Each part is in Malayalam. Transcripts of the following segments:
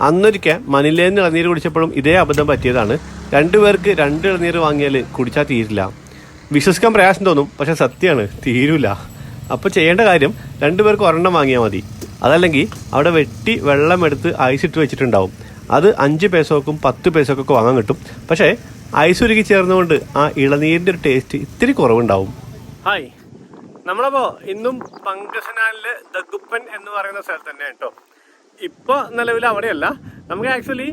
അന്നൊരിക്കൽ മനിലേന്ന് ഇളനീര് കുടിച്ചപ്പോഴും ഇതേ അബദ്ധം പറ്റിയതാണ്. രണ്ടുപേർക്ക് രണ്ട് ഇളനീർ വാങ്ങിയാൽ കുടിച്ചാൽ തീരില്ല. വിശ്വസിക്കാൻ പ്രയാസം തോന്നും പക്ഷെ സത്യമാണ് തീരൂല. അപ്പോൾ ചെയ്യേണ്ട കാര്യം രണ്ടുപേർക്ക് ഒരെണ്ണം വാങ്ങിയാൽ മതി. അതല്ലെങ്കിൽ അവിടെ വെട്ടി വെള്ളം എടുത്ത് ഐസ് ഇട്ട് വെച്ചിട്ടുണ്ടാവും. അത് അഞ്ച് പേസോക്കും പത്ത് പേസോക്കൊക്കെ വാങ്ങാൻ കിട്ടും. പക്ഷേ ഐസ് ഉരുകി ചേർന്നുകൊണ്ട് ആ ഇളനീരിന്റെ ഒരു ടേസ്റ്റ് ഇത്തിരി കുറവുണ്ടാവും. ഹായ്. നമ്മളപ്പോ ഇന്നും പങ്കസനാലിൽ ദഗുപ്പൻ എന്ന് പറയുന്ന സ്ഥലത്ത് തന്നെ കേട്ടോ. ഇപ്പൊ നിലവിൽ അവിടെയല്ല. നമുക്ക് ആക്ച്വലി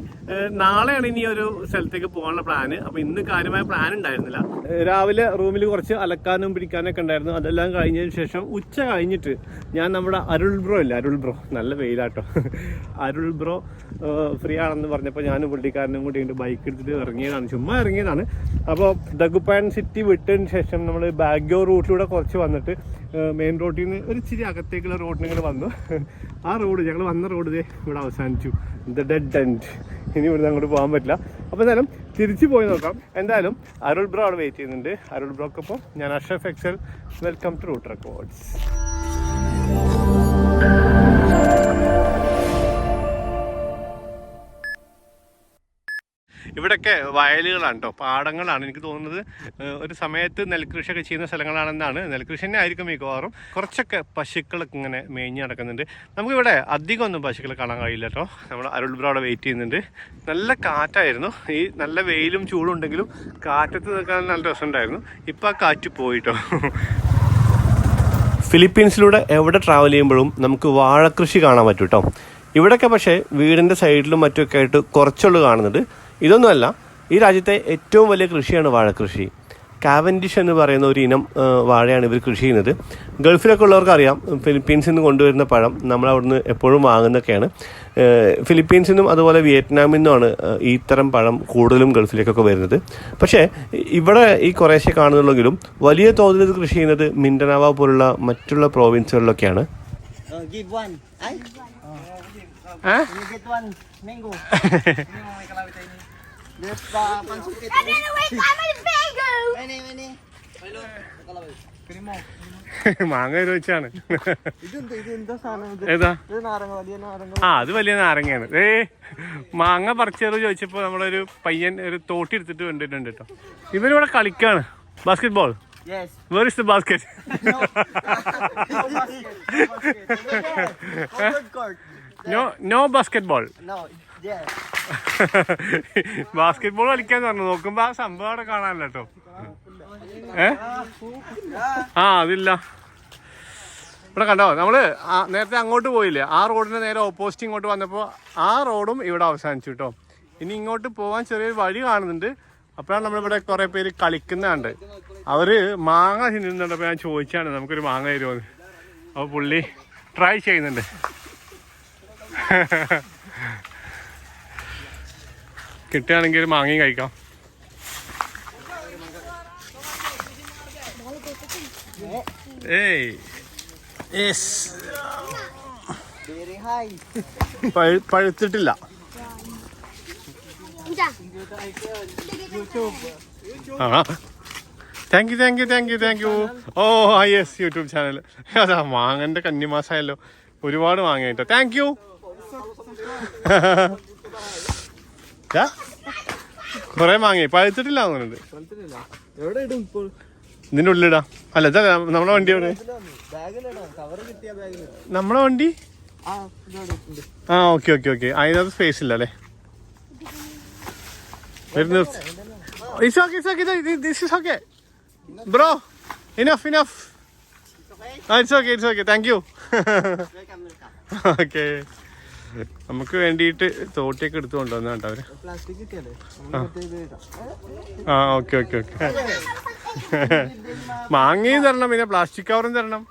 നാളെയാണ് ഇനി ഒരു സ്ഥലത്തേക്ക് പോകാനുള്ള പ്ലാന് അപ്പൊ ഇന്ന് കാര്യമായ പ്ലാൻ ഉണ്ടായിരുന്നില്ല. രാവിലെ റൂമിൽ കുറച്ച് അലക്കാനും പിടിക്കാനൊക്കെ ഉണ്ടായിരുന്നു. അതെല്ലാം കഴിഞ്ഞതിന് ശേഷം ഉച്ച കഴിഞ്ഞിട്ട് ഞാൻ നമ്മുടെ അരുൾ ബ്രോ ഇല്ല? അരുൾ ബ്രോ നല്ല വെയിലാട്ടോ. അരുൾ ബ്രോ ഫ്രീ ആണെന്ന് പറഞ്ഞപ്പോൾ ഞാൻ പുള്ളിക്കാരനും കൂടി ബൈക്ക് എടുത്തിട്ട് ഇറങ്ങിയതാണ്. ചുമ്മാ ഇറങ്ങിയതാണ്. അപ്പോൾ ദഗുപ്പാൻ സിറ്റി വിട്ടതിന് ശേഷം നമ്മൾ ബാഗ്യോ റൂട്ടിലൂടെ കുറച്ച് വന്നിട്ട് മെയിൻ റോഡിൽ നിന്ന് ഒരു ഇച്ചിരി അകത്തേക്കുള്ള റോഡിന് ഇങ്ങനെ വന്നു. ആ റോഡ് ഞങ്ങൾ വന്ന റോഡ് ഇവിടെ അവസാനിച്ചു. ദ ഡെഡ് എൻഡ് ഇനി ഇവിടുന്ന് അങ്ങോട്ട് പോകാൻ പറ്റില്ല. അപ്പോൾ എന്തായാലും തിരിച്ചു പോയി നോക്കാം. എന്തായാലും അരുൾ ബ്രോ അവിടെ വെയിറ്റ് ചെയ്യുന്നുണ്ട്. അരുൾ ബ്രോക്കൊപ്പം ഞാൻ Ashaf excel welcome to route records ഇവിടെയൊക്കെ വയലുകളാണ് കേട്ടോ പാടങ്ങളാണ്. എനിക്ക് തോന്നുന്നത് ഒരു സമയത്ത് നെൽകൃഷിയൊക്കെ ചെയ്യുന്ന സ്ഥലങ്ങളാണെന്നാണ് നെൽകൃഷി തന്നെ ആയിരിക്കും മിക്കവാറും. കുറച്ചൊക്കെ പശുക്കളൊക്കെ ഇങ്ങനെ മേഞ്ഞ് നടക്കുന്നുണ്ട്. നമുക്കിവിടെ അധികം ഒന്നും പശുക്കളെ കാണാൻ കഴിയില്ല കേട്ടോ നമ്മൾ അരുൾ വെയിറ്റ് ചെയ്യുന്നുണ്ട്. നല്ല കാറ്റായിരുന്നു. ഈ നല്ല വെയിലും ചൂടും ഉണ്ടെങ്കിലും കാറ്റത്ത് നിൽക്കാൻ നല്ല രസമുണ്ടായിരുന്നു. ഇപ്പം ആ കാറ്റ് പോയിട്ടോ ഫിലിപ്പീൻസിലൂടെ എവിടെ ട്രാവൽ ചെയ്യുമ്പോഴും നമുക്ക് വാഴക്കൃഷി കാണാൻ പറ്റും കേട്ടോ ഇവിടെയൊക്കെ പക്ഷേ വീടിന്റെ സൈഡിലും മറ്റുമൊക്കെ ആയിട്ട് കുറച്ചുള്ളൂ കാണുന്നുണ്ട് ഇതൊന്നുമല്ല. ഈ രാജ്യത്തെ ഏറ്റവും വലിയ കൃഷിയാണ് വാഴക്കൃഷി. കാവൻഡിഷ് എന്ന് പറയുന്ന ഒരു ഇനം വാഴയാണ് ഇവർ കൃഷി ചെയ്യുന്നത്. ഗൾഫിലൊക്കെ ഉള്ളവർക്ക് അറിയാം ഫിലിപ്പീൻസിൽ നിന്ന് കൊണ്ടുവരുന്ന പഴം നമ്മൾ അവിടുന്ന് എപ്പോഴും വാങ്ങുന്നൊക്കെയാണ് ഫിലിപ്പീൻസിൽ നിന്നും അതുപോലെ വിയറ്റ്നാമിൽ നിന്നുമാണ് ഈ തരം പഴം കൂടുതലും ഗൾഫിലേക്കൊക്കെ വരുന്നത്. പക്ഷേ ഇവിടെ ഈ കുറേശ്ശെ കാണുന്നുള്ളെങ്കിലും വലിയ തോതിൽ ഇത് കൃഷി ചെയ്യുന്നത് മിൻഡനാവ പോലുള്ള മറ്റുള്ള പ്രോവിൻസുകളിലൊക്കെയാണ്. Uh, pansukit. I'm gonna wake up. Hello. മാങ്ങ ഒരു വെച്ചാണ് ഏതാ ആ അത് വലിയ നാരങ്ങയാണ്. ഏ മാങ്ങ പറിച്ചേറ് ചോദിച്ചപ്പോ നമ്മളൊരു പയ്യൻ ഒരു തോട്ടി എടുത്തിട്ട് കണ്ടിട്ടുണ്ട് കേട്ടോ. ഇവരിവിടെ കളിക്കാണ്. Basketball where is the basket. No no basketball. Basketball കളിക്കാന്ന് പറഞ്ഞു. നോക്കുമ്പോ ആ സംഭവം അവിടെ കാണാനല്ല കേട്ടോ ഏ? ആ അതില്ല. ഇവിടെ കണ്ടോ? നമ്മൾ നേരത്തെ അങ്ങോട്ട് പോയില്ലേ? ആ റോഡിന് നേരെ ഓപ്പോസിറ്റ് ഇങ്ങോട്ട് വന്നപ്പോൾ ആ റോഡും ഇവിടെ അവസാനിച്ചു കേട്ടോ ഇനി ഇങ്ങോട്ട് പോവാൻ ചെറിയൊരു വഴി കാണുന്നുണ്ട്. അപ്പോഴാണ് നമ്മളിവിടെ കുറെ പേര് കളിക്കുന്നുണ്ട്. അവർ മാങ്ങ തിന്നുന്നുണ്ട്. ഞാൻ ചോദിച്ചാണ്. നമുക്കൊരു മാങ്ങ തരുമോന്ന് അപ്പോൾ പുള്ളി ട്രൈ ചെയ്യുന്നുണ്ട്. കിട്ടുകയാണെങ്കിൽ ഒരു മാങ്ങയും കഴിക്കാം. ഏയ്. യെസ്. പഴുത്തിട്ടില്ല. ആ. Thank you thank you thank you thank you oh ah yes YouTube channel. അതാ മാങ്ങന്റെ കന്നിമാസമായല്ലോ ഒരുപാട് മാങ്ങ കേട്ടോ. താങ്ക് യു കൊറേ മാങ്ങി പഴുത്തിട്ടില്ല തോന്നുന്നുണ്ട് ഇതിന്റെ ഉള്ളിടാ അല്ല ഇതാ നമ്മളെ വണ്ടി എവിടെ? നമ്മളെ വണ്ടി? ആ ഓക്കെ ഓക്കെ ഓക്കെ. അതിനകത്ത് സ്പേസ് ഇല്ല അല്ലേ? യു വെൽക്കം വെൽക്കം ഓക്കെ നമുക്ക് വേണ്ടിയിട്ട് തോട്ടിയൊക്കെ എടുത്തു കൊണ്ടുവന്ന കേട്ടോ അവർ. ആ. Okay okay okay. മാങ്ങയും തരണം പിന്നെ പ്ലാസ്റ്റിക് കവറും തരണം.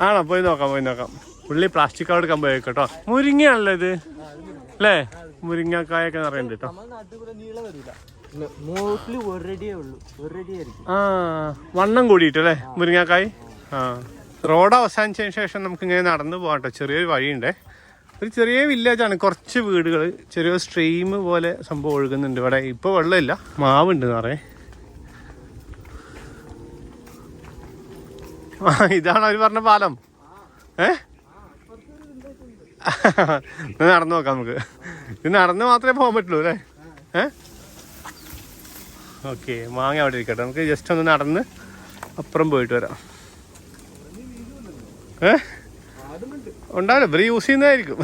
ആണോ? പോയി നോക്കാം പോയി നോക്കാം. പുള്ളി പ്ലാസ്റ്റിക് കവർ എടുക്കാൻ പോയി കേട്ടോ. മുരിങ്ങയാണല്ലോ ഇത്. അല്ലേ? മുരിങ്ങക്കായൊക്കെ നിറയുണ്ട് കേട്ടോ. ഉള്ളൂ. ആ വണ്ണം കൂടിയിട്ടല്ലേ മുരിങ്ങക്കായ്? ആ. റോഡ് അവസാനിച്ചതിന് ശേഷം നമുക്ക് ഇങ്ങനെ നടന്നു പോകാം കേട്ടോ. ചെറിയൊരു വഴിയുണ്ട്. ഒരു ചെറിയ വില്ലേജാണ് കുറച്ച് വീടുകൾ ചെറിയൊരു സ്ട്രീം പോലെ സംഭവം ഒഴുകുന്നുണ്ട്. ഇവിടെ ഇപ്പോൾ വെള്ളമില്ല. മാവുണ്ട് നിറയെ. ആ ഇതാണ് അവർ പറഞ്ഞ പാലം. ഏ? നടന്നു നോക്കാം നമുക്ക്. ഇത് നടന്ന് മാത്രമേ പോകാൻ പറ്റുള്ളൂ അല്ലേ? ഏ? ഓക്കെ മാങ്ങ അവിടെ ഇരിക്കട്ടെ. നമുക്ക് ജസ്റ്റ് ഒന്ന് നടന്ന് അപ്പുറം പോയിട്ട് വരാം. ഉണ്ടാവില്ല. ഇവർ യൂസ് ചെയ്യുന്നതായിരിക്കും.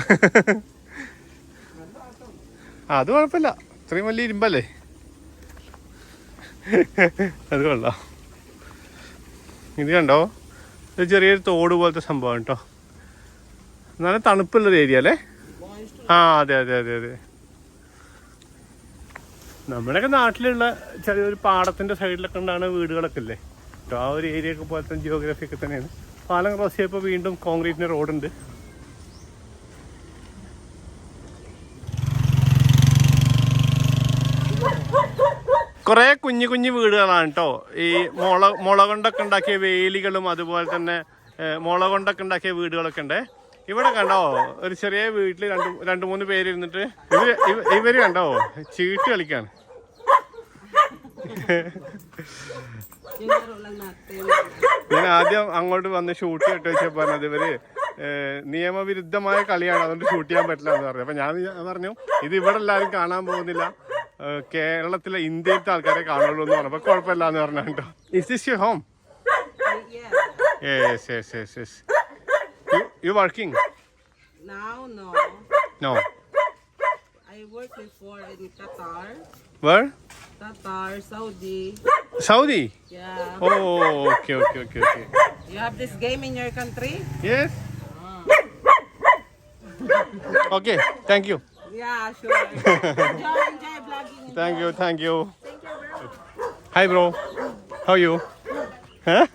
അത് കുഴപ്പമില്ല. ഇത്രയും വലിയ ഇരുമ്പല്ലേ? അത് കൊള്ളാം. ഇത് കണ്ടോ? ഇത് ചെറിയൊരു തോട് പോലത്തെ സംഭവം കേട്ടോ. നല്ല തണുപ്പുള്ളൊരു ഏരിയ അല്ലേ? ആ അതെ അതെ അതെ അതെ. നമ്മുടെയൊക്കെ നാട്ടിലുള്ള ചെറിയൊരു പാടത്തിന്റെ സൈഡിലൊക്കെ ഉണ്ടാകുന്ന വീടുകളൊക്കെ ഇല്ലേ? ആ ഒരു ഏരിയ ഒക്കെ പോലത്തെ ജിയോഗ്രഫി ഒക്കെ തന്നെയാണ്. പാലം ക്രോസ് ചെയ്യപ്പോൾ വീണ്ടും കോൺക്രീറ്റിന്റെ റോഡുണ്ട്. കുറെ കുഞ്ഞു കുഞ്ഞു വീടുകളാണ് കേട്ടോ ഈ മുള മുള കൊണ്ടൊക്കെ ഉണ്ടാക്കിയ വേലികളും അതുപോലെ തന്നെ മുള കൊണ്ടൊക്കെ ഉണ്ടാക്കിയ വീടുകളൊക്കെ ഉണ്ട്. ഇവിടെ കണ്ടോ ഒരു ചെറിയ വീട്ടിൽ രണ്ട് രണ്ട് മൂന്ന് പേര് ഇരുന്നിട്ട് ഇവർ ഇവർ കണ്ടോ ചീട്ട് കളിക്കാണ്. ഞാൻ ആദ്യം അങ്ങോട്ട് വന്ന് ഷൂട്ട് ഇട്ട് വെച്ചപ്പോ പറഞ്ഞത് ഇവർ നിയമവിരുദ്ധമായ കളിയാണ് അതുകൊണ്ട് ഷൂട്ട് ചെയ്യാൻ പറ്റില്ല എന്ന് പറഞ്ഞു. അപ്പൊ ഞാൻ പറഞ്ഞു ഇത് ഇവിടെ എല്ലാവരും കാണാൻ പോകുന്നില്ല. കേരളത്തിലെ ഇന്ത്യയിലത്തെ ആൾക്കാരെ കാണുള്ളൂ എന്ന് പറഞ്ഞപ്പോ കുഴപ്പമില്ല എന്ന് പറഞ്ഞു കേട്ടോ. Is this you home yes yes yes yes you working. No I worked before in Qatar, Where? Qatar, Saudi. Saudi? Yeah. Oh, okay, okay, okay, okay. You have this game in your country? Yes. Ah. Okay, thank you. Yeah, sure. enjoy, enjoy vlogging. Thank you, thank you. Thank you, bro. Hi, bro. How are you? Huh?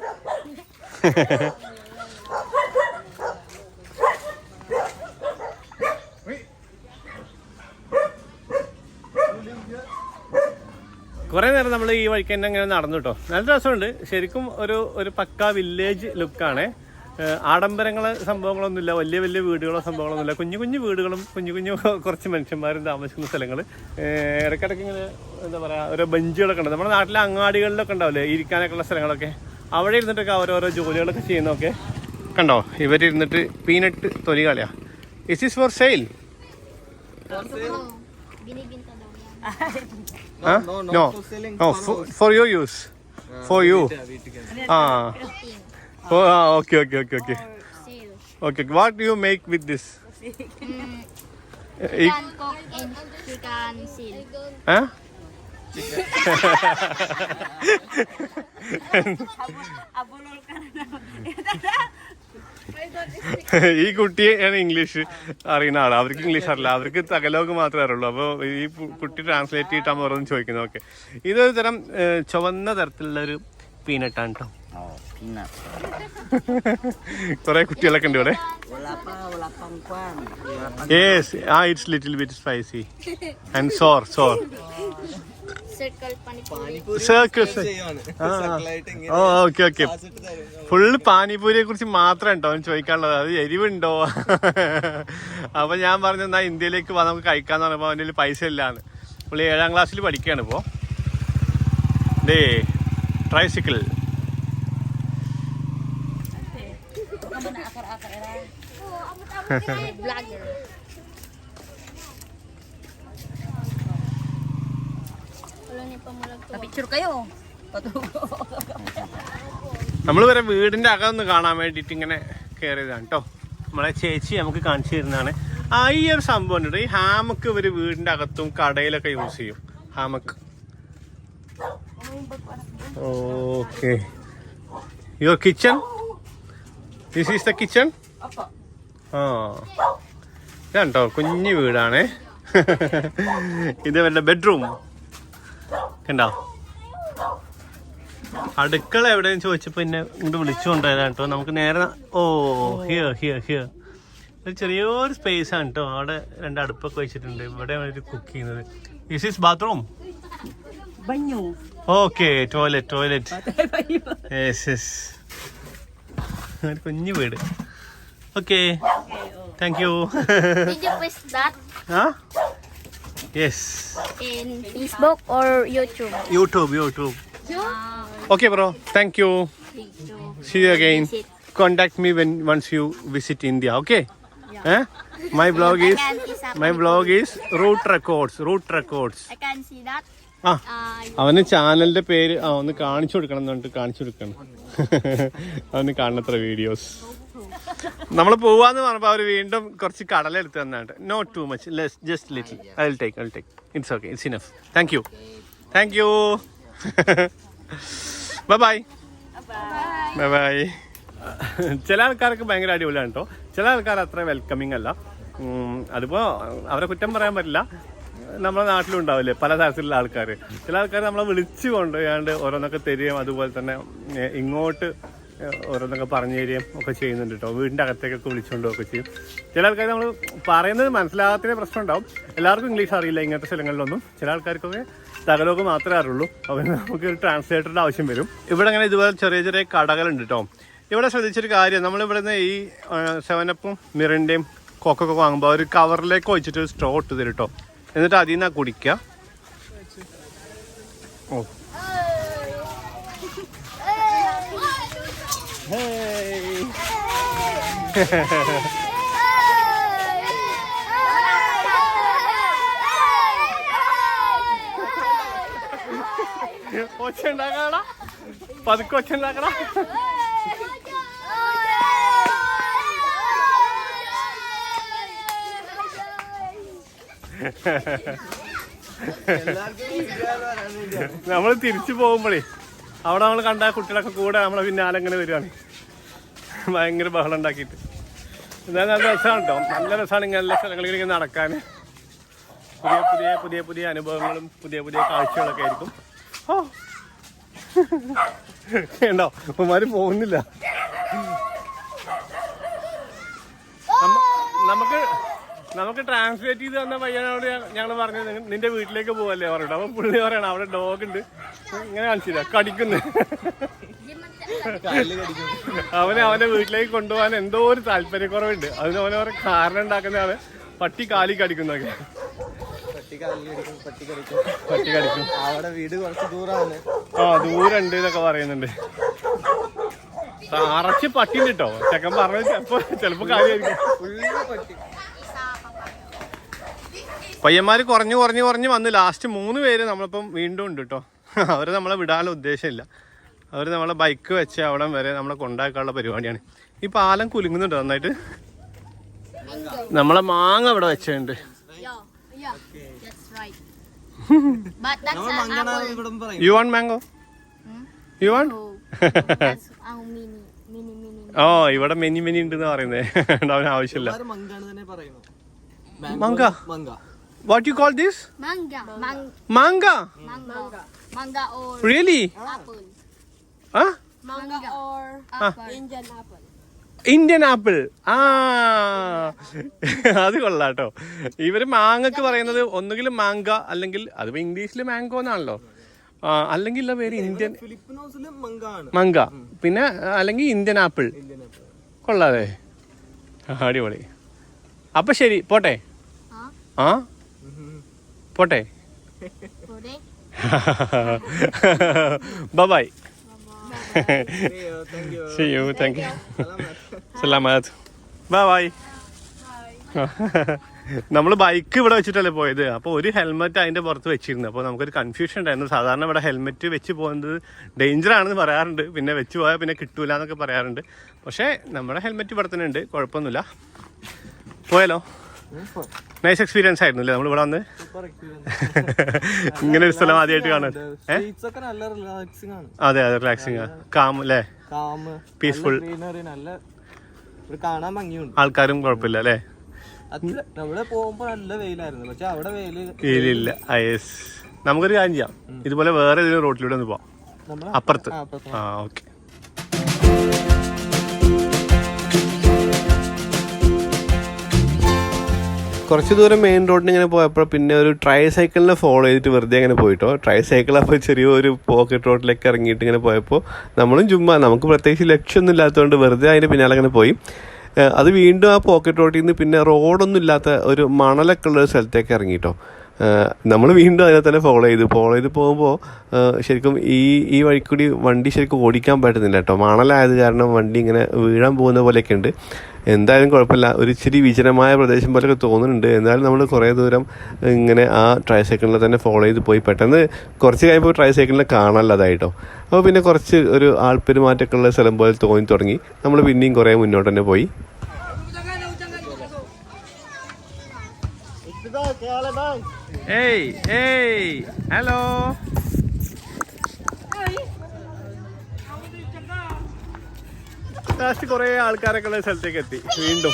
കുറെ നേരം നമ്മൾ ഈ വഴിക്ക് തന്നെ അങ്ങനെ നടന്നു കേട്ടോ നല്ല രസമുണ്ട്. ശരിക്കും ഒരു ഒരു പക്ക വില്ലേജ് ലുക്കാണ് ആഡംബരങ്ങളോ സംഭവങ്ങളൊന്നുമില്ല. വലിയ വലിയ വീടുകളോ സംഭവങ്ങളൊന്നുമില്ല. കുഞ്ഞു കുഞ്ഞു വീടുകളും കുഞ്ഞു കുഞ്ഞു കുറച്ച് മനുഷ്യന്മാരും താമസിക്കുന്ന സ്ഥലങ്ങൾ ഇടയ്ക്കിടയ്ക്ക് ഇങ്ങനെ എന്താ പറയുക ഓരോ ബെഞ്ചുകളൊക്കെ ഉണ്ട്. നമ്മുടെ നാട്ടിലെ അങ്ങാടികളിലൊക്കെ ഉണ്ടാവില്ലേ? ഇരിക്കാനൊക്കെ ഉള്ള സ്ഥലങ്ങളൊക്കെ. അവിടെ ഇരുന്നിട്ടൊക്കെ അവരോരോ ജോലികളൊക്കെ ചെയ്യുന്നതൊക്കെ കണ്ടോ? ഇവരിരുന്നിട്ട് പീനട്ട് തൊലി കളയാ. Is is for sale Binibinta daw yan. Huh? no, no. for selling Oh, for, for your use. For you. Ah. Thing. Oh, ah, okay, okay, okay, okay. ഈ കുട്ടിയാണ് ഇംഗ്ലീഷ് അറിയുന്ന ആൾ. അവർക്ക് ഇംഗ്ലീഷ് അറിയില്ല. അവർക്ക് തകലോക്ക് മാത്രമേ അറിയുള്ളൂ. അപ്പോൾ ഈ കുട്ടി ട്രാൻസ്ലേറ്റ് ചെയ്തിട്ടാകുമ്പോൾ ഓരോന്ന് ചോദിക്കുന്നത്. ഓക്കെ ഇതൊരു തരം ചുവന്ന തരത്തിലുള്ള ഒരു പീനട്ടാണ് കേട്ടോ കുറെ കുട്ടികളൊക്കെ ഉണ്ട് ഇവിടെ. Yes ah it's little bit spicy and sour sour okay okay full പാനിപൂരിയെ കുറിച്ച് മാത്രം ഉണ്ടോ അവൻ ചോദിക്കാനുള്ളത് അത് എരിവുണ്ടോ അപ്പൊ ഞാൻ പറഞ്ഞു എന്നാ ഇന്ത്യയിലേക്ക് വന്ന് നമുക്ക് കഴിക്കാന്ന് പറഞ്ഞപ്പോ അവന്റെ പൈസ ഇല്ലാന്ന് പുള്ളി ഏഴാം ക്ലാസ്സിൽ പഠിക്കുകയാണ് ഇപ്പോ the tricycle Vlogger. To. kayo. നമ്മൾ വരെ വീടിന്റെ അകം കാണാൻ വേണ്ടിയിട്ട് ഇങ്ങനെ കേറിയതാണ് കേട്ടോ നമ്മളെ ചേച്ചി നമുക്ക് കാണിച്ചു തരുന്നതാണ്. ആ ഈ ഒരു സംഭവം ഉണ്ട് ഈ ഹാമക്ക് ഇവർ വീടിന്റെ അകത്തും കടയിലൊക്കെ യൂസ് ചെയ്യും. Hammock. Okay your kitchen this is the kitchen ആ. ഇതാണ്ടോ കുഞ്ഞു വീടാണ്. ഇത് വല്ല ബെഡ്റൂം കണ്ടോ? അടുക്കള എവിടെയെന്ന് ചോദിച്ചപ്പോ എന്നെ ഇങ്ങോട്ട് വിളിച്ചു കൊണ്ടുവരാൻ കേട്ടോ നമുക്ക് നേരെ ഓ ഹിയർ ഹിയർ ഹിയർ ഒരു ചെറിയൊരു സ്പേസ് ആണ് കേട്ടോ അവിടെ രണ്ട് അടുപ്പൊക്കെ വെച്ചിട്ടുണ്ട്. ഇവിടെ ഒരു കുക്ക് ചെയ്യുന്നത്. This is bathroom. Okay toilet toilet yes yes ഒരു കുഞ്ഞു വീട്. Okay thank you ah yes in Facebook or YouTube? YouTube, YouTube. Okay, bro. Thank you. See you again. Contact me when once you visit India. Okay. Yeah. Eh? My blog is my blog is Root Records. Root Records. I can see that. ആ Uh, അവന് ചാനലിന്റെ പേര് ആ ഒന്ന് കാണിച്ചു കൊടുക്കണം എന്ന് പറഞ്ഞിട്ട് കാണിച്ചു കൊടുക്കണം അവന് കാണണത്ര വീഡിയോസ് നമ്മൾ പോവാന്ന് പറഞ്ഞപ്പോൾ അവർ വീണ്ടും കുറച്ച് കടല എടുത്ത് തന്നാണ്ട്. Not too much less just little I will take I will take it's okay it's enough thank you thank you bye bye bye bye ചില ആൾക്കാർക്ക് ഭയങ്കര അടിപൊളിയാണ് കേട്ടോ ചില ആൾക്കാർ അത്ര വെൽക്കമിങ് അല്ല. അതിപ്പോ അവരെ കുറ്റം പറയാൻ പറ്റില്ല. നമ്മളെ നാട്ടിലും ഉണ്ടാവില്ലേ പല തരത്തിലുള്ള ആൾക്കാർ ചില ആൾക്കാർ നമ്മളെ വിളിച്ചു കൊണ്ടുപോയാണ്ട് ഓരോന്നൊക്കെ തരികയും അതുപോലെ തന്നെ ഇങ്ങോട്ട് ഓരോന്നൊക്കെ പറഞ്ഞു തരികയും ഒക്കെ ചെയ്യുന്നുണ്ട് കേട്ടോ. വീടിന്റെ അകത്തേക്കൊക്കെ വിളിച്ചുകൊണ്ടും ഒക്കെ ചെയ്യും. ചില ആൾക്കാർ നമ്മൾ പറയുന്നത് മനസ്സിലാകാത്തതിന് പ്രശ്നം ഉണ്ടാവും എല്ലാവർക്കും ഇംഗ്ലീഷ് അറിയില്ല ഇങ്ങനത്തെ സ്ഥലങ്ങളിലൊന്നും. ചില ആൾക്കാർക്കൊക്കെ തകലോക്ക് മാത്രമേ അറിയുള്ളൂ. അപ്പോൾ നമുക്ക് ഒരു ട്രാൻസ്ലേറ്ററിന്റെ ആവശ്യം വരും. ഇവിടെ അങ്ങനെ ഇതുപോലെ ചെറിയ ചെറിയ കടകളുണ്ട് കേട്ടോ. ഇവിടെ ശ്രദ്ധിച്ചൊരു കാര്യം. നമ്മളിവിടെ നിന്ന് ഈ സെവനപ്പും മിറിന്റെയും കൊക്കൊക്കെ വാങ്ങുമ്പോൾ ഒരു കവറിലേക്ക് വെച്ചിട്ട് ഒരു സ്ട്രോ ഇട്ട് തരും കേട്ടോ. എന്നിട്ട് അതിൽ നിന്നാണ് കുടിക്കുക. ഓ. ഒച്ച ഉണ്ടാക്കണ പതുക്കെ ഒച്ച ഉണ്ടാക്കണ നമ്മൾ തിരിച്ചു പോകുമ്പോഴേ അവിടെ നമ്മൾ കണ്ട കുട്ടികളൊക്കെ കൂടെ നമ്മളെ പിന്നാലെ ഇങ്ങനെ വരികയാണ് ഭയങ്കര ബഹളം ഉണ്ടാക്കിയിട്ട്. എന്നാൽ നല്ല രസമാണ് കേട്ടോ നല്ല രസമാണ് ഇങ്ങനെയുള്ള സ്ഥലങ്ങളിൽ ഇങ്ങനെ നടക്കാൻ. പുതിയ പുതിയ പുതിയ പുതിയ അനുഭവങ്ങളും പുതിയ പുതിയ കാഴ്ചകളൊക്കെ ആയിരിക്കും. ഓ ഉണ്ടോ ഉമ്മാര് പോകുന്നില്ല. നമുക്ക് നമുക്ക് ട്രാൻസ്ലേറ്റ് ചെയ്ത് തന്ന പയ്യനോട് ഞങ്ങൾ പറഞ്ഞു നിന്റെ വീട്ടിലേക്ക് പോവല്ലേ പറഞ്ഞു അപ്പൊ പുള്ളി പറയണം അവിടെ ഡോഗ് ഉണ്ട്. ഇങ്ങനെ കാണിച്ചില്ല കടിക്കുന്നു. അവന് അവന്റെ വീട്ടിലേക്ക് കൊണ്ടുപോകാൻ എന്തോ ഒരു താല്പര്യക്കുറവുണ്ട്. അതിന് അവനെ ഒരു കാരണം ഉണ്ടാക്കുന്നതാണ് പട്ടി കാലി കടിക്കുന്നൊക്കെ പട്ടി കടിക്കും. അവിടെ വീട് കുറച്ച് ദൂരമാണ് ആ ദൂരണ്ട് എന്നൊക്കെ പറയുന്നുണ്ട്. അറച്ച് പട്ടി ഉണ്ട് കേട്ടോ ചെക്കൻ പറഞ്ഞ ചെലപ്പോ ചെലപ്പോ കാര്യമായിരിക്കും. ഫുള്ള് കുറഞ്ഞ് കുറഞ്ഞ് കുറഞ്ഞു വന്ന് ലാസ്റ്റ് മൂന്ന് പേര് നമ്മളിപ്പം വീണ്ടും ഉണ്ട് കേട്ടോ അവർ നമ്മളെ വിടാനുള്ള ഉദ്ദേശമില്ല. അവർ നമ്മളെ ബൈക്ക് വെച്ച് അവിടെ വരെ നമ്മളെ കൊണ്ടാക്കാനുള്ള പരിപാടിയാണ്. ഈ പാലം കുലുങ്ങുന്നുണ്ട് നന്നായിട്ട്. നമ്മളെ മാങ്ങ ഇവിടെ വെച്ചിട്ടുണ്ട്. You want mango you want. ഓ ഇവിടെ മെനി മെനി ഉണ്ടെന്ന് പറയുന്നേ. അവന് ആവശ്യമില്ല. മങ്ക? മങ്ക what you call this? Manga. Manga. Manga. manga. Manga or Really? apple. Huh? Manga or Ah. apple. Indian apple. Indian apple ആ അത് കൊള്ളാട്ടോ ഇവർ മാങ്ങക്ക് പറയുന്നത് ഒന്നുകിൽ മാങ്ക അല്ലെങ്കിൽ അതിപ്പോ ഇംഗ്ലീഷിൽ മാങ്കോ എന്നാണല്ലോ ആ, അല്ലെങ്കിൽ ഉള്ള പേര് ഇന്ത്യൻ ഫിലിപ്പിനോസിലും മങ്കാണ് മങ്ക പിന്നെ അല്ലെങ്കിൽ ഇന്ത്യൻ ആപ്പിൾ ഇന്ത്യൻ ആപ്പിൾ കൊള്ളാതെ ആ, അടിപൊളി അപ്പൊ ശരി പോട്ടെ Huh? ആ പോട്ടെ? Bye thank you See you. Thank you. Bye bye. നമ്മൾ ബൈക്ക് ഇവിടെ വെച്ചിട്ടല്ലേ പോയത്? അപ്പോൾ ഒരു ഹെൽമെറ്റ് അതിന്റെ പുറത്ത് വെച്ചിരുന്നു. അപ്പോൾ നമുക്കൊരു കൺഫ്യൂഷൻ ഉണ്ടായിരുന്നു. സാധാരണ ഇവിടെ ഹെൽമെറ്റ് വെച്ച് പോകുന്നത് ഡേഞ്ചർ ആണെന്ന് പറയാറുണ്ട്. പിന്നെ വെച്ച് പോയാൽ പിന്നെ കിട്ടൂല എന്നൊക്കെ പറയാറുണ്ട്. പക്ഷേ നമ്മുടെ ഹെൽമെറ്റ് ഇവിടെ തന്നെ ഉണ്ട്. കുഴപ്പമൊന്നുമില്ല. പോയാലോ? നൈസ് എക്സ്പീരിയൻസ് ആയിരുന്നു അല്ലേ നമ്മൾ ഇവിടെ വന്ന്? ഇങ്ങനെ ഒരു സ്ഥലം ആദ്യമായിട്ട് കാണാൻ. റിലാക്സിംഗ് അതെ അതെ റിലാക്സിങ് കാം അല്ലേ പീസ്ഫുൾ ആൾക്കാരും കുഴപ്പമില്ല അല്ലേ? വെയിലില്ല. യെസ് നമുക്കൊരു കാര്യം ചെയ്യാം. ഇതുപോലെ വേറെ ഏതെങ്കിലും റോട്ടിലൂടെ ഒന്ന് പോവാം. അപ്പുറത്ത്. ആ ഓക്കെ കുറച്ച് ദൂരം മെയിൻ റോഡിന് ഇങ്ങനെ പോയപ്പോൾ പിന്നെ ഒരു ട്രൈ സൈക്കിളിനെ ഫോളോ ചെയ്തിട്ട് വെറുതെ അങ്ങനെ പോയിട്ടോ. ട്രൈ സൈക്കിൾ അപ്പോൾ ചെറിയൊരു പോക്കറ്റ് റോഡിലേക്ക് ഇറങ്ങിയിട്ട് ഇങ്ങനെ പോയപ്പോൾ നമ്മളും ചുമ്മാ നമുക്ക് പ്രത്യേകിച്ച് ലക്ഷ്യമൊന്നും ഇല്ലാത്തതുകൊണ്ട് വെറുതെ അതിന്റെ പിന്നാലെ അങ്ങനെ പോയി. അത് വീണ്ടും ആ പോക്കറ്റ് റോഡിൽ നിന്ന് പിന്നെ റോഡൊന്നും ഇല്ലാത്ത ഒരു മണലൊക്കെ ഉള്ള ഒരു സ്ഥലത്തേക്ക് ഇറങ്ങിട്ടോ. നമ്മൾ വീണ്ടും അതിനെ തന്നെ ഫോളോ ചെയ്തു. ഫോളോ ചെയ്ത് പോകുമ്പോൾ ശരിക്കും ഈ ഈ വഴിക്കൂടി വണ്ടി ശരിക്കും ഓടിക്കാൻ പറ്റുന്നില്ല കേട്ടോ. മണലായത് കാരണം വണ്ടി ഇങ്ങനെ വീഴാൻ പോകുന്ന പോലെയൊക്കെ ഉണ്ട്. എന്തായാലും കുഴപ്പമില്ല. ഒരു ഇച്ചിരി വിജനമായ പ്രദേശം പോലെയൊക്കെ തോന്നുന്നുണ്ട്. എന്നാലും നമ്മൾ കുറേ ദൂരം ഇങ്ങനെ ആ ട്രൈ സൈക്കിളിൽ തന്നെ ഫോളോ ചെയ്ത് പോയി. പെട്ടെന്ന് കുറച്ച് കഴിയുമ്പോൾ ട്രൈ സൈക്കിളിനെ കാണാനുള്ളതായിട്ടോ അപ്പോൾ പിന്നെ കുറച്ച് ഒരു ആൾപ്പെരുമാറ്റമൊക്കെ ഉള്ള സ്ഥലം പോലെ തോന്നി തുടങ്ങി. നമ്മൾ പിന്നെയും കുറേ മുന്നോട്ട് തന്നെ പോയി. ഏയ് ഏയ് ഹലോ ലാസ്റ്റ് കുറേ ആൾക്കാരൊക്കെ ഉള്ള സ്ഥലത്തേക്ക് എത്തി. വീണ്ടും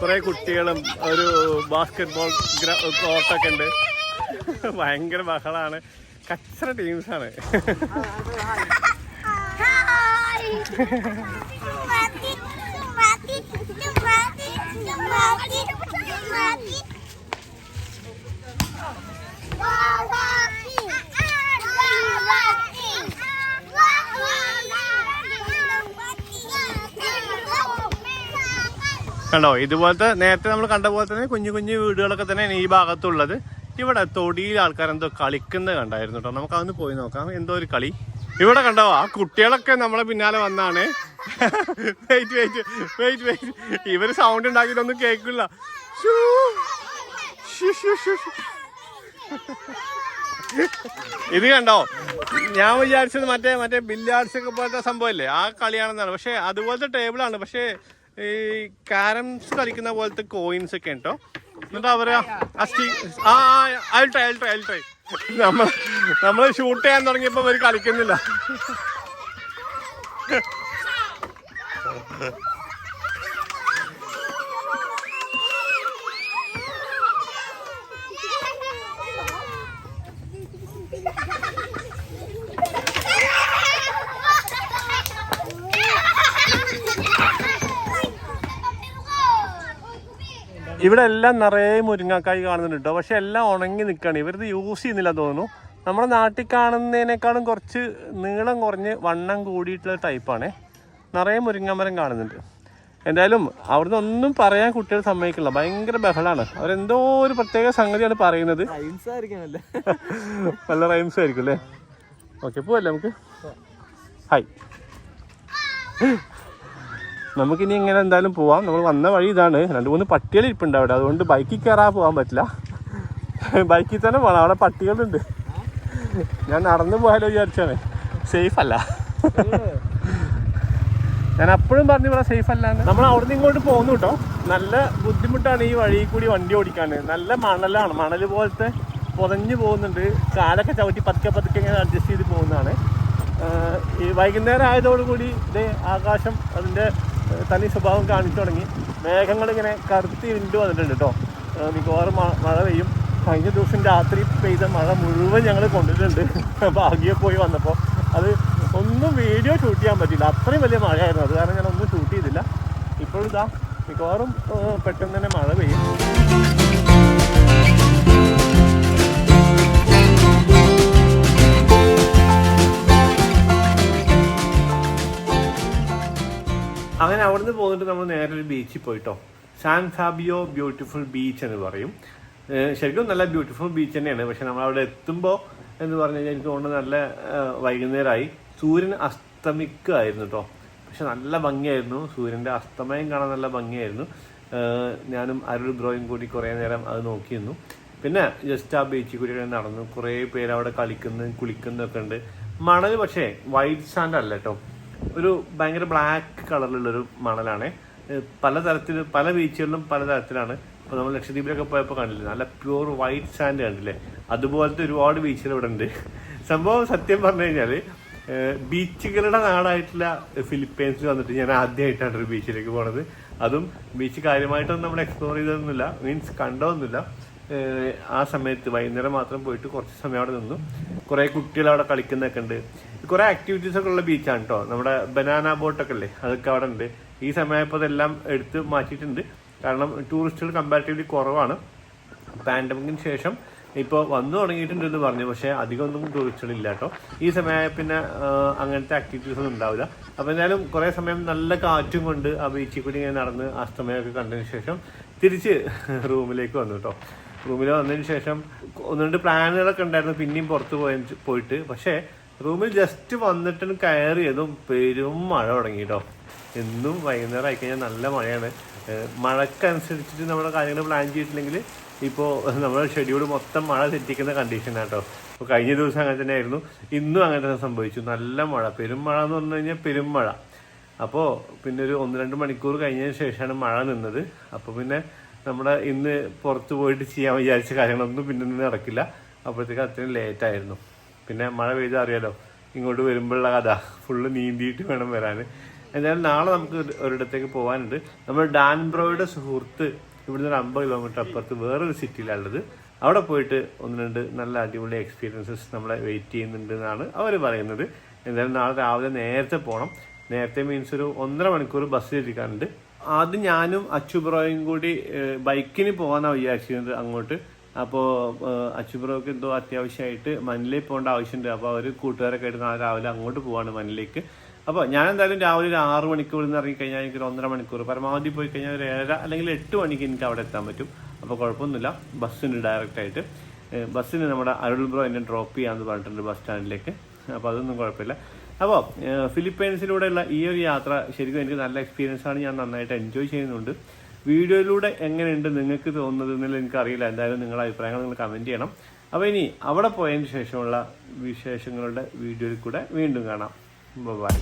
കുറേ കുട്ടികളും ഒരു ബാസ്കറ്റ് ബോൾ കോർട്ടൊക്കെ ഉണ്ട്. ഭയങ്കര ബഹളാണ്. കച്ചറ ടീംസാണ് കണ്ടോ ഇതുപോലത്തെ നേരത്തെ നമ്മൾ കണ്ട പോലെ തന്നെ കുഞ്ഞു കുഞ്ഞു വീടുകളൊക്കെ തന്നെയാണ് ഈ ഭാഗത്തുള്ളത്. ഇവിടെ തൊടിയിൽ ആൾക്കാർ എന്തോ കളിക്കുന്നത് കണ്ടായിരുന്നു കേട്ടോ. നമുക്ക് അതൊന്ന് പോയി നോക്കാം. എന്തോ ഒരു കളി. ഇവിടെ കണ്ടോ ആ കുട്ടികളൊക്കെ നമ്മളെ പിന്നാലെ വന്നാണ്. വെയിറ്റ് വെയിറ്റ് വെയിറ്റ് വെയിറ്റ് ഇവർ സൗണ്ട് ഉണ്ടാക്കിയിട്ടൊന്നും കേൾക്കില്ല. ഇത് കണ്ടോ? ഞാൻ വിചാരിച്ചത് മറ്റേ മറ്റേ ബില്യാർഡ്സ് ഒക്കെ പോലത്തെ സംഭവമല്ലേ? ആ കളിയാണെന്നാണ്. പക്ഷെ അതുപോലത്തെ ടേബിളാണ് പക്ഷേ ഈ കാരംസ് കളിക്കുന്ന പോലത്തെ കോയിൻസ് ഒക്കെ ഉണ്ടോ? എന്നിട്ട് അവർ ആ ട്രൈ നമ്മൾ ഷൂട്ട് ചെയ്യാൻ തുടങ്ങിയപ്പോ അവർ കളിക്കുന്നില്ല. ഇവിടെ എല്ലാം നിറയെ മുരിങ്ങാക്കായി കാണുന്നുണ്ട് കേട്ടോ പക്ഷെ എല്ലാം ഉണങ്ങി നിൽക്കുകയാണ് ഇവരിത് യൂസ് ചെയ്യുന്നില്ല തോന്നുന്നു. നമ്മുടെ നാട്ടിൽ കാണുന്നതിനേക്കാളും കുറച്ച് നീളം കുറഞ്ഞ് വണ്ണം കൂടിയിട്ടുള്ള ടൈപ്പാണ് നിറയെ മുരിങ്ങമരം കാണുന്നുണ്ട്. എന്തായാലും അവിടുന്ന് ഒന്നും പറയാൻ കുട്ടികൾ സമ്മതിക്കില്ല. ഭയങ്കര ബഹളാണ്. അവരെന്തോ ഒരു പ്രത്യേക സംഗതിയാണ് പറയുന്നത്. നല്ല റൈംസ് ആയിരിക്കും അല്ലേ? ഓക്കെ പോവല്ലേ നമുക്ക്? ഹായ് നമുക്കിനി ഇങ്ങനെ എന്തായാലും പോവാം. നമ്മൾ വന്ന വഴി ഇതാണ്. രണ്ട് മൂന്ന് പട്ടികൾ ഇരിപ്പുണ്ട് അവിടെ. അതുകൊണ്ട് ബൈക്കിൽ കയറാൻ പോകാൻ പറ്റില്ല. ബൈക്കിൽ തന്നെ പോകണം അവിടെ പട്ടികളുണ്ട്. ഞാൻ നടന്നു പോയാലോ വിചാരിച്ചാണ് സേഫ് അല്ല. ഞാൻ അപ്പോഴും പറഞ്ഞു ഇവിടെ സേഫ് അല്ല നമ്മൾ അവിടുന്ന് ഇങ്ങോട്ട് പോകുന്നു കേട്ടോ. നല്ല ബുദ്ധിമുട്ടാണ് ഈ വഴി കൂടി വണ്ടി ഓടിക്കാൻ നല്ല മണലാണ്. മണൽ പോലത്തെ പുതഞ്ഞു പോകുന്നുണ്ട്. കാലൊക്കെ ചവിട്ടി പതുക്കെ പതുക്കെ ഇങ്ങനെ അഡ്ജസ്റ്റ് ചെയ്ത് പോകുന്നതാണ്. ഈ വൈകുന്നേരം ആയതോടുകൂടി ഇത് ആകാശം അതിന്റെ തനി സ്വഭാവം കാണിച്ചു തുടങ്ങി. മേഘങ്ങളിങ്ങനെ കറുത്തി വിണ്ടു വന്നിട്ടുണ്ട് കേട്ടോ മിക്കവാറും മഴ പെയ്യും. കഴിഞ്ഞ ദിവസം രാത്രി പെയ്ത മഴ മുഴുവൻ ഞങ്ങൾ കൊണ്ടിട്ടുണ്ട്. ഭാഗ്യം പോയി വന്നപ്പോൾ അത് ഒന്നും വീഡിയോ ഷൂട്ട് ചെയ്യാൻ പറ്റില്ല അത്രയും വലിയ മഴയായിരുന്നു. അത് കാരണം ഞാനൊന്നും ഷൂട്ട് ചെയ്തില്ല. ഇപ്പോഴും ഇതാ മിക്കവാറും പെട്ടെന്ന് തന്നെ മഴ പെയ്യും. അവിടുന്ന് പോന്നിട്ട് നമ്മൾ നേരെ ഒരു ബീച്ചിൽ പോയിട്ടോ. സാൻ ഫാബിയോ ബ്യൂട്ടിഫുൾ ബീച്ച് എന്ന് പറയും. ശരിക്കും നല്ല ബ്യൂട്ടിഫുൾ ബീച്ച് തന്നെയാണ്. പക്ഷെ നമ്മൾ അവിടെ എത്തുമ്പോൾ എന്ന് പറഞ്ഞു കഴിഞ്ഞാൽ എനിക്ക് തോന്നുന്നത് നല്ല വൈകുന്നേരമായി സൂര്യൻ അസ്തമിക്കുകയായിരുന്നു കേട്ടോ പക്ഷെ നല്ല ഭംഗിയായിരുന്നു. സൂര്യന്റെ അസ്തമയം കാണാൻ നല്ല ഭംഗിയായിരുന്നു. ഞാനും അരുൾ ബ്രോയും കൂടി കുറേ നേരം അത് നോക്കിയിരുന്നു. പിന്നെ ജസ്റ്റ് ആ ബീച്ചിൽ കൂടി നടന്നു. കുറേ പേര് അവിടെ കളിക്കുന്നു കുളിക്കുന്നതൊക്കെ ഉണ്ട്. മണൽ പക്ഷേ വൈറ്റ് സാൻഡ് അല്ല കേട്ടോ ഒരു ഭയങ്കര ബ്ലാക്ക് കളറിലുള്ളൊരു മണലാണ്. പലതരത്തിൽ പല ബീച്ചുകളിലും പലതരത്തിലാണ്. ഇപ്പോൾ നമ്മൾ ലക്ഷദ്വീപിലൊക്കെ പോയപ്പോൾ കണ്ടില്ലേ നല്ല പ്യൂർ വൈറ്റ് സാൻഡ് കണ്ടില്ലേ? അതുപോലത്തെ ഒരുപാട് ബീച്ചുകൾ ഇവിടെ ഉണ്ട്. സംഭവം സത്യം പറഞ്ഞു കഴിഞ്ഞാൽ ബീച്ചുകളുടെ നാടായിട്ടുള്ള ഫിലിപ്പൈൻസിൽ വന്നിട്ട് ഞാൻ ആദ്യമായിട്ടാണ് ഒരു ബീച്ചിലേക്ക് പോണത്. അതും ബീച്ച് കാര്യമായിട്ടൊന്നും നമ്മൾ എക്സ്പ്ലോർ ചെയ്തൊന്നുമില്ല മീൻസ് കണ്ടതൊന്നുമില്ല. ആ സമയത്ത് വൈകുന്നേരം മാത്രം പോയിട്ട് കുറച്ച് സമയം അവിടെ നിന്നു. കുറേ കുട്ടികൾ അവിടെ കളിക്കുന്നൊക്കെ ഉണ്ട്. കുറേ ആക്ടിവിറ്റീസ് ഒക്കെ ഉള്ള ബീച്ചാണ് കേട്ടോ നമ്മുടെ ബനാന ബോട്ടൊക്കെ അല്ലേ അതൊക്കെ അവിടെ ഉണ്ട്. ഈ സമയപ്പോൾ അതെല്ലാം എടുത്ത് മാറ്റിയിട്ടുണ്ട്. കാരണം ടൂറിസ്റ്റുകൾ കമ്പാരിറ്റീവ്ലി കുറവാണ്. പാൻഡമിക്കിന് ശേഷം ഇപ്പോൾ വന്നു തുടങ്ങിയിട്ടുണ്ട് എന്ന് പറഞ്ഞു. പക്ഷേ അധികമൊന്നും ടൂറിസ്റ്റുകളില്ല കേട്ടോ ഈ സമയം പിന്നെ അങ്ങനത്തെ ആക്ടിവിറ്റീസ് ഒന്നും ഉണ്ടാവില്ല. അപ്പോൾ എന്തായാലും കുറേ സമയം നല്ല കാറ്റും കൊണ്ട് ആ ബീച്ചിൽ കൂടി ഇങ്ങനെ നടന്ന് അസ്തമയമൊക്കെ കണ്ടതിന് ശേഷം തിരിച്ച് റൂമിലേക്ക് വന്നു കേട്ടോ റൂമിൽ വന്നതിന് ശേഷം ഒന്ന് രണ്ട് പ്ലാനുകളൊക്കെ ഉണ്ടായിരുന്നു. പിന്നെയും പുറത്ത് പോയി പോയിട്ട്. പക്ഷേ റൂമിൽ ജസ്റ്റ് വന്നിട്ട് കയറിയതും പെരും മഴ തുടങ്ങി കേട്ടോ എന്നും വൈകുന്നേരം ആയിക്കഴിഞ്ഞാൽ നല്ല മഴയാണ്. മഴക്കനുസരിച്ചിട്ട് നമ്മുടെ കാര്യങ്ങൾ പ്ലാൻ ചെയ്തിട്ടില്ലെങ്കിൽ ഇപ്പോൾ നമ്മുടെ ഷെഡ്യൂൾ മൊത്തം മഴ തെറ്റിക്കുന്ന കണ്ടീഷനാണ് കേട്ടോ അപ്പോൾ കഴിഞ്ഞ ദിവസം അങ്ങനെ തന്നെ ആയിരുന്നു ഇന്നും അങ്ങനെ തന്നെ സംഭവിച്ചു. നല്ല മഴ. പെരും മഴ എന്ന് പറഞ്ഞു കഴിഞ്ഞാൽ പെരും മഴ. അപ്പോൾ പിന്നെ ഒരു ഒന്ന് രണ്ട് മണിക്കൂർ കഴിഞ്ഞതിന് ശേഷമാണ് മഴ നിന്നത്. അപ്പോൾ പിന്നെ നമ്മുടെ ഇന്ന് പുറത്ത് പോയിട്ട് ചെയ്യാൻ വിചാരിച്ച കാര്യങ്ങളൊന്നും പിന്നെ നടക്കില്ല. അപ്പോഴത്തേക്ക് അത്രയും ലേറ്റ് ആയിരുന്നു. പിന്നെ മഴ പെയ്താൽ അറിയാലോ ഇങ്ങോട്ട് വരുമ്പോഴുള്ള കഥ. ഫുള്ള് നീന്തിയിട്ട് വേണം വരാൻ. എന്തായാലും നാളെ നമുക്ക് ഒരു- ഒരിടത്തേക്ക് പോകാനുണ്ട് നമ്മൾ ഡാൻബ്രോയുടെ സുഹൃത്ത് ഇവിടുന്ന് ഒരു അമ്പത് കിലോമീറ്റർ അപ്പുറത്ത് വേറൊരു സിറ്റിയിലുള്ളത് അവിടെ പോയിട്ട് ഒന്ന് രണ്ട് നല്ല അടിപൊളി എക്സ്പീരിയൻസസ് നമ്മളെ വെയിറ്റ് ചെയ്യുന്നുണ്ട് എന്നാണ് അവർ പറയുന്നത്. എന്തായാലും നാളെ രാവിലെ നേരത്തെ പോകണം നേരത്തെ മീൻസ് ഒരു ഒന്നര മണിക്കൂർ ബസ് ഇരിക്കാനുണ്ട്. ആദ്യം ഞാനും അച്ചുബ്രോയും കൂടി ബൈക്കിന് പോകാനാണ് വിചാരിച്ചിരുന്നത് അങ്ങോട്ട്. അപ്പോൾ അച്ചുബ്രോക്ക് എന്തോ അത്യാവശ്യമായിട്ട് മനിലേക്ക് പോകേണ്ട ആവശ്യമുണ്ട് അപ്പോൾ അവർ കൂട്ടുകാരൊക്കെ ആയിട്ട് നാളെ രാവിലെ അങ്ങോട്ട് പോവാണ് മനിലേക്ക് അപ്പോൾ ഞാൻ എന്തായാലും രാവിലെ ഒരു ആറ് മണിക്ക് ഇവിടെ നിന്ന് ഇറങ്ങിക്കഴിഞ്ഞാൽ എനിക്ക് ഒരു ഒന്നര മണിക്കൂർ പരമാവധി പോയി കഴിഞ്ഞാൽ ഒരു ഏഴര അല്ലെങ്കിൽ എട്ട് മണിക്ക് എനിക്ക് അവിടെ എത്താൻ പറ്റും. അപ്പോൾ കുഴപ്പമൊന്നുമില്ല. ബസ്സിന് ഡയറക്റ്റായിട്ട് ബസ്സിന് നമ്മുടെ അരുൾ ബ്രോ എന്നെ ഡ്രോപ്പ് ചെയ്യാമെന്ന് പറഞ്ഞിട്ടുണ്ട് ബസ് സ്റ്റാൻഡിലേക്ക്. അപ്പോൾ അതൊന്നും കുഴപ്പമില്ല. അപ്പോൾ ഫിലിപ്പൈൻസിലൂടെയുള്ള ഈ ഒരു യാത്ര ശരിക്കും എനിക്ക് നല്ല എക്സ്പീരിയൻസ് ആണ്. ഞാൻ നന്നായിട്ട് എൻജോയ് ചെയ്യുന്നുണ്ട്. വീഡിയോയിലൂടെ എങ്ങനെയുണ്ട് നിങ്ങൾക്ക് തോന്നുന്നത് എന്നുള്ളത് എനിക്കറിയില്ല. എന്തായാലും നിങ്ങളുടെ അഭിപ്രായങ്ങൾ നിങ്ങൾ കമന്റ് ചെയ്യണം. അപ്പോൾ ഇനി അവിടെ പോയതിന് ശേഷമുള്ള വിശേഷങ്ങളുടെ വീഡിയോയിൽ കൂടെ വീണ്ടും കാണാം. ബൈ